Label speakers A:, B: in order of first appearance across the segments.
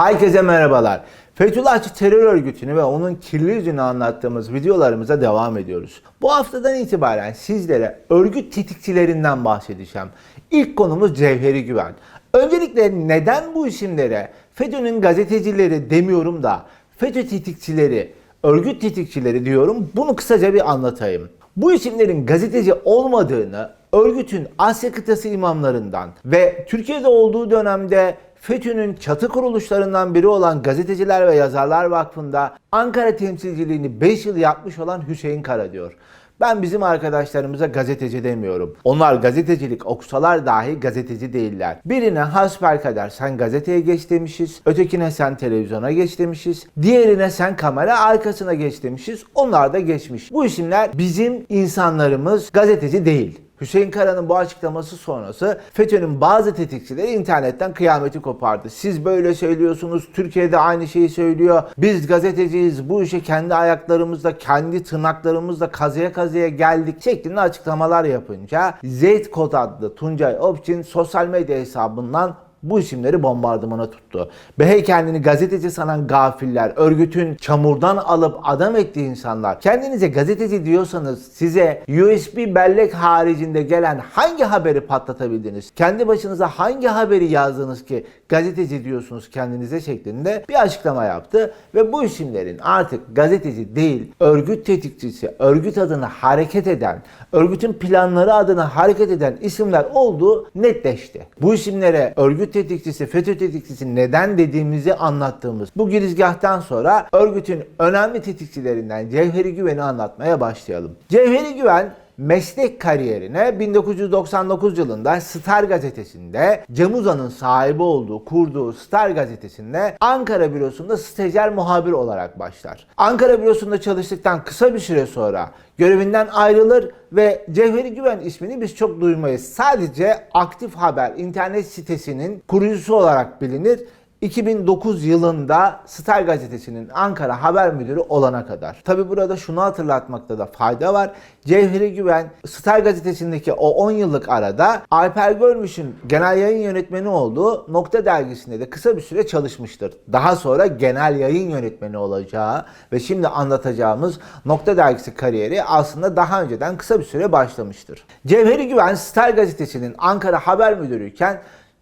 A: Herkese merhabalar. Fethullahçı terör örgütünü ve onun kirli yüzünü anlattığımız videolarımıza devam ediyoruz. Bu haftadan itibaren sizlere örgüt tetikçilerinden bahsedeceğim. İlk konumuz Cevheri Güven. Öncelikle neden bu isimlere FETÖ'nün gazetecileri demiyorum da FETÖ tetikçileri, örgüt tetikçileri diyorum bunu kısaca bir anlatayım. Bu isimlerin gazeteci olmadığını örgütün Asya kıtası imamlarından ve Türkiye'de olduğu dönemde FETÖ'nün çatı kuruluşlarından biri olan Gazeteciler ve Yazarlar Vakfı'nda Ankara temsilciliğini 5 yıl yapmış olan Hüseyin Kara diyor. Ben bizim arkadaşlarımıza gazeteci demiyorum. Onlar gazetecilik okusalar dahi gazeteci değiller. Birine hasbelkader sen gazeteye geç demişiz. Ötekine sen televizyona geç demişiz. Diğerine sen kamera arkasına geç demişiz. Onlar da geçmiş. Bu isimler bizim insanlarımız gazeteci değil. Hüseyin Kara'nın bu açıklaması sonrası FETÖ'nün bazı tetikçileri internetten kıyameti kopardı. Siz böyle söylüyorsunuz, Türkiye'de aynı şeyi söylüyor. Biz gazeteciyiz, bu işe kendi ayaklarımızla, kendi tırnaklarımızla kazıya kazıya geldik şeklinde açıklamalar yapınca Z Kod adlı Tuncay Opçin sosyal medya hesabından bu isimleri bombardımana tuttu. Behe kendini gazeteci sanan gafiller, örgütün çamurdan alıp adam ettiği insanlar, kendinize gazeteci diyorsanız size USB bellek haricinde gelen hangi haberi patlatabildiniz? Kendi başınıza hangi haberi yazdınız ki gazeteci diyorsunuz kendinize şeklinde bir açıklama yaptı ve bu isimlerin artık gazeteci değil, örgüt tetikçisi, örgüt adına hareket eden, örgütün planları adına hareket eden isimler olduğu netleşti. Bu isimlere örgüt tetikçisi, FETÖ tetikçisi neden dediğimizi anlattığımız bu girizgahtan sonra örgütün önemli tetikçilerinden Cevheri Güven'i anlatmaya başlayalım. Cevheri Güven meslek kariyerine 1999 yılında Star gazetesinde Cem Uzan'ın sahibi olduğu, kurduğu Star gazetesinde Ankara bürosunda stajyer muhabir olarak başlar. Ankara bürosunda çalıştıktan kısa bir süre sonra görevinden ayrılır ve Cevheri Güven ismini biz çok duymayız. Sadece Aktif Haber internet sitesinin kurucusu olarak bilinir. 2009 yılında Star gazetesinin Ankara haber müdürü olana kadar. Tabi burada şunu hatırlatmakta da fayda var. Cevheri Güven Star gazetesindeki o 10 yıllık arada Alper Görmüş'ün genel yayın yönetmeni olduğu Nokta dergisinde de kısa bir süre çalışmıştır. Daha sonra genel yayın yönetmeni olacağı ve şimdi anlatacağımız Nokta dergisi kariyeri aslında daha önceden kısa bir süre başlamıştır. Cevheri Güven Star gazetesinin Ankara haber müdürüyken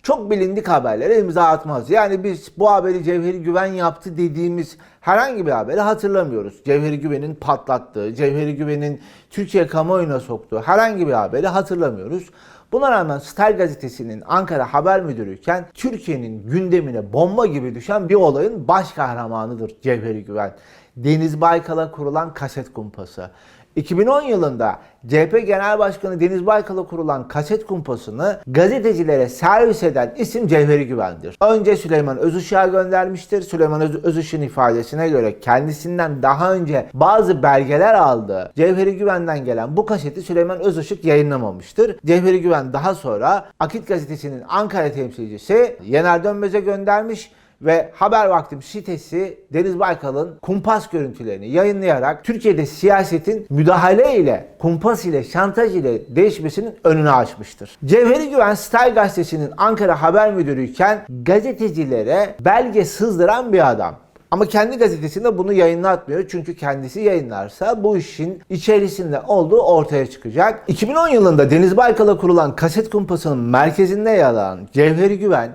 A: çok bilindik haberlere imza atmaz. Yani biz bu haberi Cevheri Güven yaptı dediğimiz herhangi bir haberi hatırlamıyoruz. Cevheri Güven'in patlattığı, Cevheri Güven'in Türkiye kamuoyuna soktuğu herhangi bir haberi hatırlamıyoruz. Buna rağmen Star gazetesinin Ankara haber müdürüyken Türkiye'nin gündemine bomba gibi düşen bir olayın baş kahramanıdır Cevheri Güven. Deniz Baykal'a kurulan kaset kumpası. 2010 yılında CHP Genel Başkanı Deniz Baykal'a kurulan kaset kumpasını gazetecilere servis eden isim Cevheri Güven'dir. Önce Süleyman Özışık'a göndermiştir. Süleyman Öz Özışık'ın ifadesine göre kendisinden daha önce bazı belgeler aldığı Cevheri Güven'den gelen bu kaseti Süleyman Özışık yayınlamamıştır. Cevheri Güven daha sonra Akit Gazetesi'nin Ankara temsilcisi Yener Dönmez'e göndermiş ve Haber Vaktim sitesi Deniz Baykal'ın kumpas görüntülerini yayınlayarak Türkiye'de siyasetin müdahale ile, kumpas ile, şantaj ile değişmesinin önünü açmıştır. Cevheri Güven Style Gazetesi'nin Ankara haber müdürüyken gazetecilere belge sızdıran bir adam. Ama kendi gazetesinde bunu yayınlatmıyor. Çünkü kendisi yayınlarsa bu işin içerisinde olduğu ortaya çıkacak. 2010 yılında Deniz Baykal'a kurulan kaset kumpasının merkezinde yer alan Cevheri Güven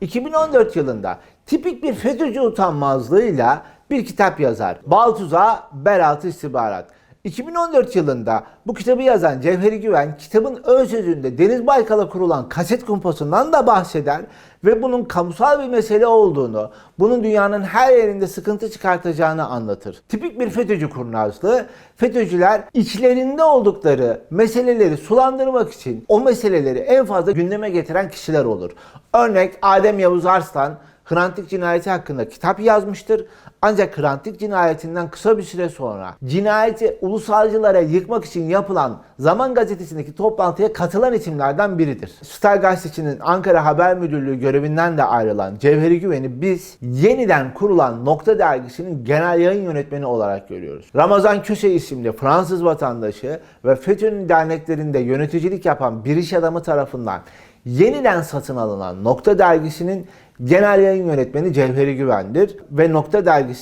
A: 2014 yılında tipik bir FETÖ'cü utanmazlığıyla bir kitap yazar. Baltuz'a Berat İstihbarat. 2014 yılında bu kitabı yazan Cevheri Güven kitabın ön sözünde Deniz Baykal'a kurulan kaset kumpasından da bahseder ve bunun kamusal bir mesele olduğunu, bunun dünyanın her yerinde sıkıntı çıkartacağını anlatır. Tipik bir FETÖ'cü kurnazlığı, FETÖ'cüler içlerinde oldukları meseleleri sulandırmak için o meseleleri en fazla gündeme getiren kişiler olur. Örnek Adem Yavuz Arslan, Hrant Dink cinayeti hakkında kitap yazmıştır. Ancak Hrant cinayetinden kısa bir süre sonra cinayeti ulusalcılara yıkmak için yapılan Zaman Gazetesi'ndeki toplantıya katılan isimlerden biridir. Star Gazetesi'nin Ankara Haber Müdürlüğü görevinden de ayrılan Cevheri Güven'i biz yeniden kurulan Nokta Dergisi'nin genel yayın yönetmeni olarak görüyoruz. Ramazan Köse isimli Fransız vatandaşı ve FETÖ'nün derneklerinde yöneticilik yapan bir iş adamı tarafından yeniden satın alınan Nokta Dergisi'nin genel yayın yönetmeni Cevheri Güven'dir ve Nokta Dergisi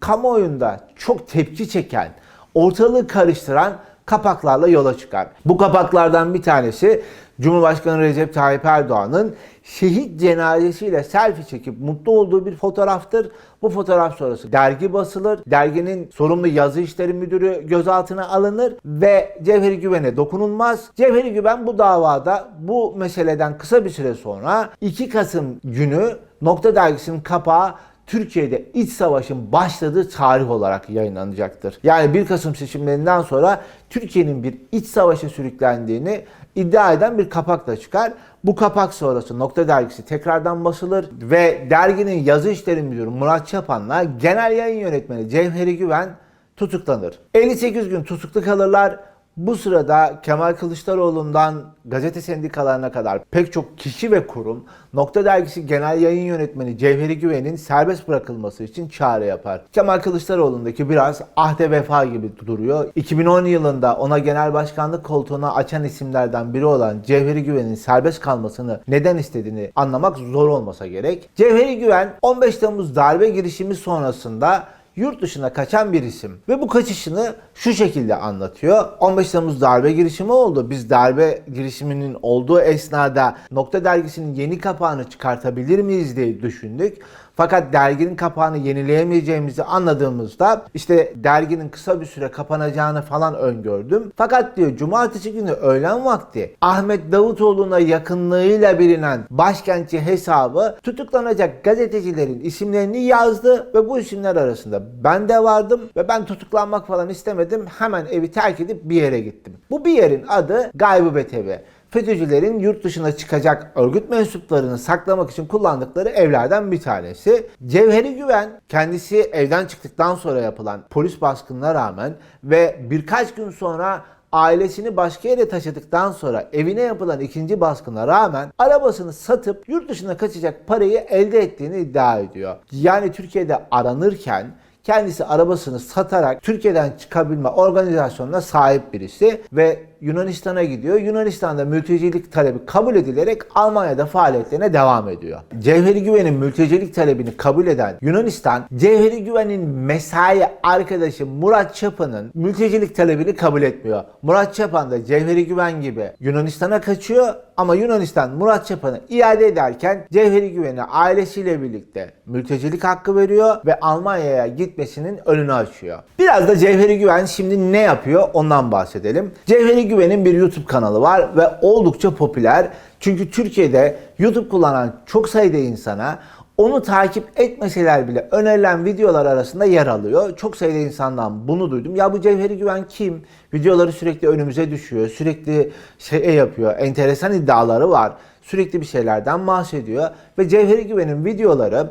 A: kamuoyunda çok tepki çeken, ortalığı karıştıran kapaklarla yola çıkar. Bu kapaklardan bir tanesi Cumhurbaşkanı Recep Tayyip Erdoğan'ın şehit cenazesiyle selfie çekip mutlu olduğu bir fotoğraftır. Bu fotoğraf sonrası dergi basılır. Derginin sorumlu yazı işleri müdürü gözaltına alınır ve Cevheri Güven'e dokunulmaz. Cevheri Güven bu davada bu meseleden kısa bir süre sonra 2 Kasım günü Nokta Dergisi'nin kapağı Türkiye'de iç savaşın başladığı tarih olarak yayınlanacaktır. Yani 1 Kasım seçimlerinden sonra Türkiye'nin bir iç savaşa sürüklendiğini iddia eden bir kapak da çıkar. Bu kapak sonrası Nokta Dergisi tekrardan basılır ve derginin yazı işleri müdürü Murat Çapan'la genel yayın yönetmeni Cevheri Güven tutuklanır. 58 gün tutuklu kalırlar. Bu sırada Kemal Kılıçdaroğlu'ndan gazete sendikalarına kadar pek çok kişi ve kurum Nokta Dergisi Genel Yayın Yönetmeni Cevheri Güven'in serbest bırakılması için çağrı yapar. Kemal Kılıçdaroğlu'ndaki biraz ahde vefa gibi duruyor. 2010 yılında ona genel başkanlık koltuğuna açan isimlerden biri olan Cevheri Güven'in serbest kalmasını neden istediğini anlamak zor olmasa gerek. Cevheri Güven 15 Temmuz darbe girişimi sonrasında yurt dışına kaçan bir isim. Ve bu kaçışını şu şekilde anlatıyor. 15 Temmuz darbe girişimi oldu. Biz darbe girişiminin olduğu esnada Nokta Dergisi'nin yeni kapağını çıkartabilir miyiz diye düşündük. Fakat derginin kapağını yenileyemeyeceğimizi anladığımızda işte derginin kısa bir süre kapanacağını falan öngördüm. Fakat diyor cumartesi günü öğlen vakti Ahmet Davutoğlu'na yakınlığıyla bilinen başkentçi hesabı tutuklanacak gazetecilerin isimlerini yazdı ve bu isimler arasında ben de vardım ve ben tutuklanmak falan istemedim. Hemen evi terk edip bir yere gittim. Bu bir yerin adı Gaybı TV. FETÖ'cülerin yurt dışına çıkacak örgüt mensuplarını saklamak için kullandıkları evlerden bir tanesi. Cevheri Güven kendisi evden çıktıktan sonra yapılan polis baskınına rağmen ve birkaç gün sonra ailesini başka yere taşıdıktan sonra evine yapılan ikinci baskına rağmen arabasını satıp yurt dışına kaçacak parayı elde ettiğini iddia ediyor. Yani Türkiye'de aranırken kendisi arabasını satarak Türkiye'den çıkabilme organizasyonuna sahip birisi ve Yunanistan'a gidiyor. Yunanistan'da mültecilik talebi kabul edilerek Almanya'da faaliyetlerine devam ediyor. Cevheri Güven'in mültecilik talebini kabul eden Yunanistan, Cevheri Güven'in mesai arkadaşı Murat Çapan'ın mültecilik talebini kabul etmiyor. Murat Çapan da Cevheri Güven gibi Yunanistan'a kaçıyor ama Yunanistan Murat Çapan'ı iade ederken Cevheri Güven'e ailesiyle birlikte mültecilik hakkı veriyor ve Almanya'ya gitmesinin önünü açıyor. Biraz da Cevheri Güven şimdi ne yapıyor ondan bahsedelim. Cevheri Güven'in bir YouTube kanalı var ve oldukça popüler. Çünkü Türkiye'de YouTube kullanan çok sayıda insana onu takip etmeseler bile önerilen videolar arasında yer alıyor. Çok sayıda insandan bunu duydum. Ya bu Cevheri Güven kim? Videoları sürekli önümüze düşüyor. Sürekli şey yapıyor. Enteresan iddiaları var. Sürekli bir şeylerden bahsediyor. Ve Cevheri Güven'in videoları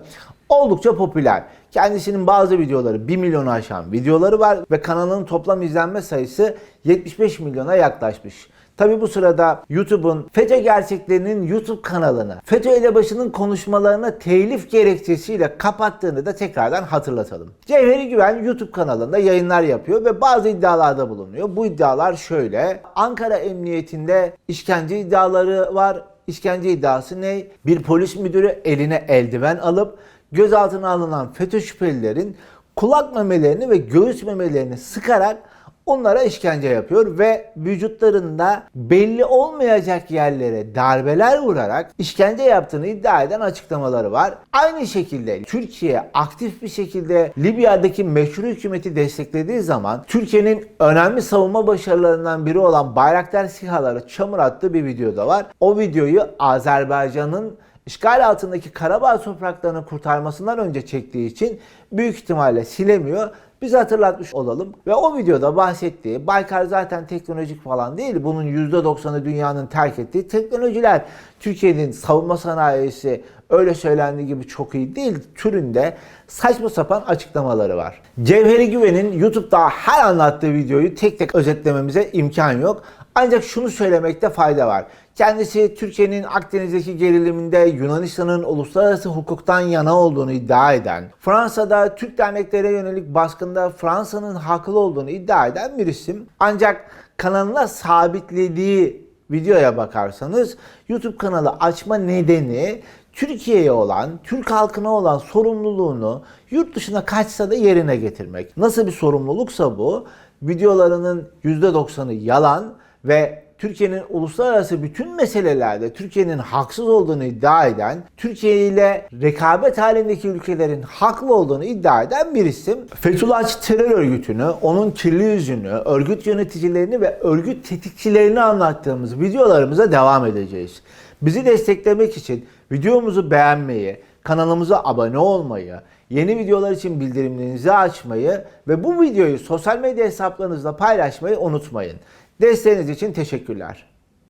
A: oldukça popüler. Kendisinin bazı videoları 1 milyonu aşan videoları var ve kanalının toplam izlenme sayısı 75 milyona yaklaşmış. Tabi bu sırada YouTube'un FETÖ gerçeklerinin YouTube kanalını FETÖ elebaşının konuşmalarına telif gerekçesiyle kapattığını da tekrardan hatırlatalım. Cevheri Güven YouTube kanalında yayınlar yapıyor ve bazı iddialarda bulunuyor. Bu iddialar şöyle. Ankara Emniyetinde işkence iddiaları var. İşkence iddiası ne? Bir polis müdürü eline eldiven alıp gözaltına alınan FETÖ şüphelilerin kulak memelerini ve göğüs memelerini sıkarak onlara işkence yapıyor ve vücutlarında belli olmayacak yerlere darbeler vurarak işkence yaptığını iddia eden açıklamaları var. Aynı şekilde Türkiye aktif bir şekilde Libya'daki meşru hükümeti desteklediği zaman Türkiye'nin önemli savunma başarılarından biri olan Bayraktar SİHA'ları çamur attığı bir video da var. O videoyu Azerbaycan'ın işgal altındaki Karabağ topraklarını kurtarmasından önce çektiği için büyük ihtimalle silemiyor. Biz hatırlatmış olalım ve o videoda bahsettiği Baykar zaten teknolojik falan değil. Bunun %90'ı dünyanın terk ettiği teknolojiler. Türkiye'nin savunma sanayisi öyle söylendiği gibi çok iyi değil. Türünde saçma sapan açıklamaları var. Cevheri Güven'in YouTube'da her anlattığı videoyu tek tek özetlememize imkan yok. Ancak şunu söylemekte fayda var. Kendisi Türkiye'nin Akdeniz'deki geriliminde Yunanistan'ın uluslararası hukuktan yana olduğunu iddia eden, Fransa'da Türk derneklere yönelik baskında Fransa'nın haklı olduğunu iddia eden bir isim. Ancak kanalına sabitlediği videoya bakarsanız YouTube kanalı açma nedeni Türkiye'ye olan, Türk halkına olan sorumluluğunu yurt dışına kaçsa da yerine getirmek. Nasıl bir sorumluluksa bu, videolarının %90'ı yalan ve Türkiye'nin uluslararası bütün meselelerde Türkiye'nin haksız olduğunu iddia eden, Türkiye ile rekabet halindeki ülkelerin haklı olduğunu iddia eden bir isim. Fethullahçı terör örgütünü, onun kirli yüzünü, örgüt yöneticilerini ve örgüt tetikçilerini anlattığımız videolarımıza devam edeceğiz. Bizi desteklemek için videomuzu beğenmeyi, kanalımıza abone olmayı, yeni videolar için bildirimlerinizi açmayı ve bu videoyu sosyal medya hesaplarınızla paylaşmayı unutmayın. Desteğiniz için teşekkürler.